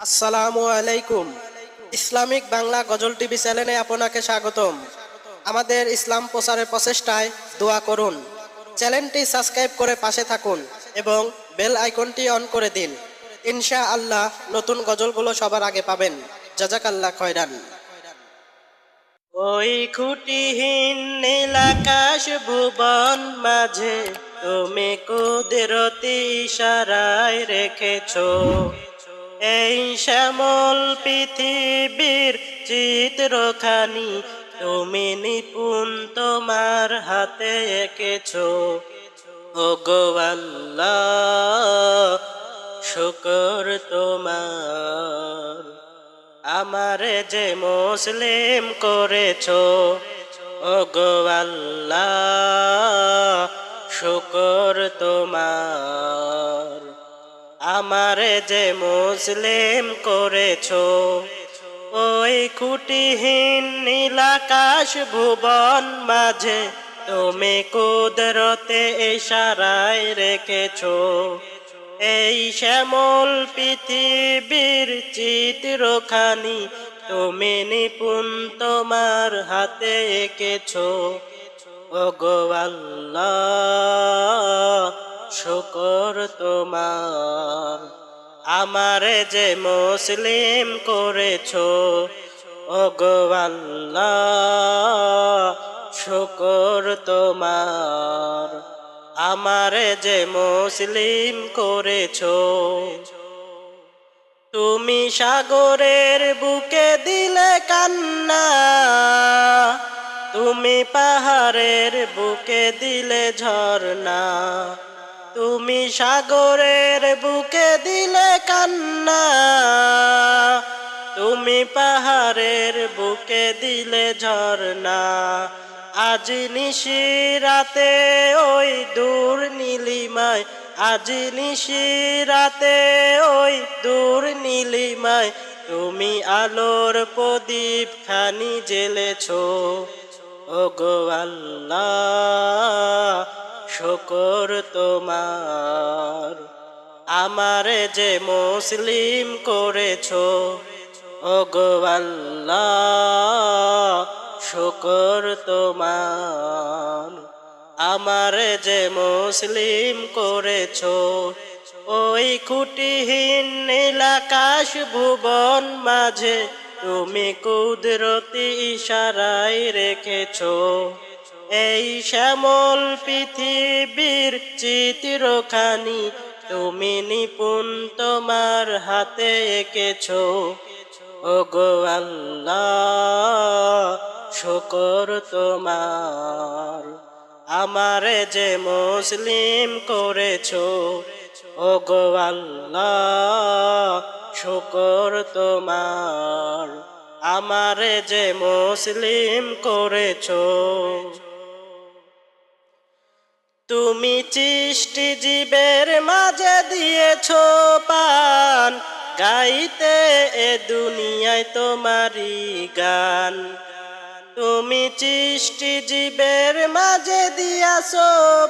আসসালামু আলাইকুম। ইসলামিক বাংলা গজল টিভি চ্যানেলে আপনাকে স্বাগতম। আমাদের ইসলাম প্রচারের প্রচেষ্টায় দোয়া করুন। চ্যানেলটি সাবস্ক্রাইব করে পাশে থাকুন এবং বেল আইকনটি অন করে দিন। ইনশা আল্লাহ নতুন গজলগুলো সবার আগে পাবেন। জাজাকাল্লাহ খয়রান। ওই খুঁটিহীন নীলাকাশ ভুবন মাঝে তুমি কুদরতি ইশারায় রেখেছো। এই শ্যামল পৃথিবীর চিত্রখানি, তুমি নিপুণ তোমার হাতে এঁকেছো। ও শুকর তোমার। আমার যে মুসলিম করেছ ও শুকর তোমার। আমারে যে মুসলিম করেছ, ওই কুটিহীন নীলাকাশ ভুবন মাঝে তুমি কুদরতে ইশারায় রেখেছ। এই শ্যামল পৃথিবীর চিত্রখানি তুমি নিপুণ তোমার হাতে এঁকেছো। ও গো আল্লাহ, শুকর তোমার আমারে যে মুসলিম করেছ আল্লাহ, শুকর তোমার। আমারে যে মুসলিম করেছ, তুমি সাগরের বুকে দিলে কান্না, তুমি পাহাড়ের বুকে দিলে ঝর্ণা। তুমি সাগরের বুকে দিলে কান্না, তুমি পাহাড়ের বুকে দিলে ঝর্ণা। আজ নিশি রাতে ওই দূর নীলিমায়, আজ নিশি রাতে ওই দূর নীলিমায়, তুমি আলোর প্রদীপ খানি জেলেছো ও গো আল্লাহ শকর তোমার। আমারে যে মুসলিম করেছ আল্লাহ, শকর তোমার। আমারে যে মুসলিম করেছ, ওই খুঁটিহীন নীলাকাশ ভুবন মাঝে তুমি কুদরতি ইশারায় রেখেছো। এই শ্যামল পৃথিবীর চিত্রখানি, তুমি নিপুণ তোমার হাতে এঁকেছ। ও গো আল্লাহ, শুকর তোমার, আমারে যে মুসলিম করেছ। ও গো আল্লাহ, শুকর তোমার, আমারে যে মুসলিম করেছ। তুমি সৃষ্টি জীবের মাঝে দিয়েছ পান, গাইতে এ দুনিয়ায় তোমারি গান। তুমি সৃষ্টি জীবের মাঝে দিয়াছ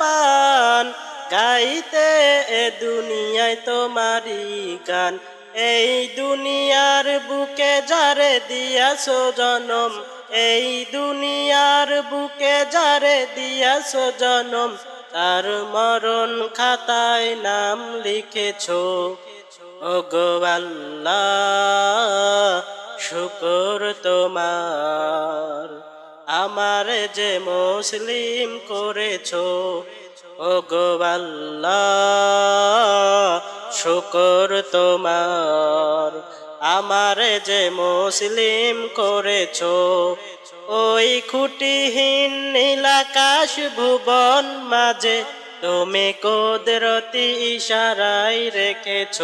পান, গাইতে এ দুনিয়ায় তোমারি গান। এই দুনিয়ার বুকে যারে দিয়াছ জনম, এই দুনিয়ার বুকে যারে দিয়াছ জনম তার মরণ খাতায় নাম লিখেছো। ও গো আল্লাহ, শুকর তোমার। আমার যে মুসলিম করেছ ও গো আল্লাহ, শুকর তোমার। আমার যে মুসলিম করেছ ওই খুঁটিহীন নীলাকাশ ভুবন মাঝে তুমি কুদরতি ইশারায় রেখেছ।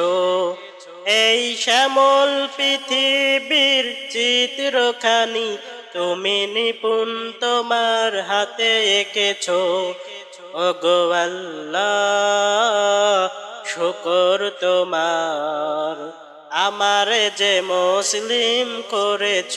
এই শ্যামল পৃথিবীর চিত্রখানি তুমি নিপুণ তোমার হাতে এঁকেছো। ও আল্লাহ, শুকর তোমার, আমার যে মুসলিম করেছ।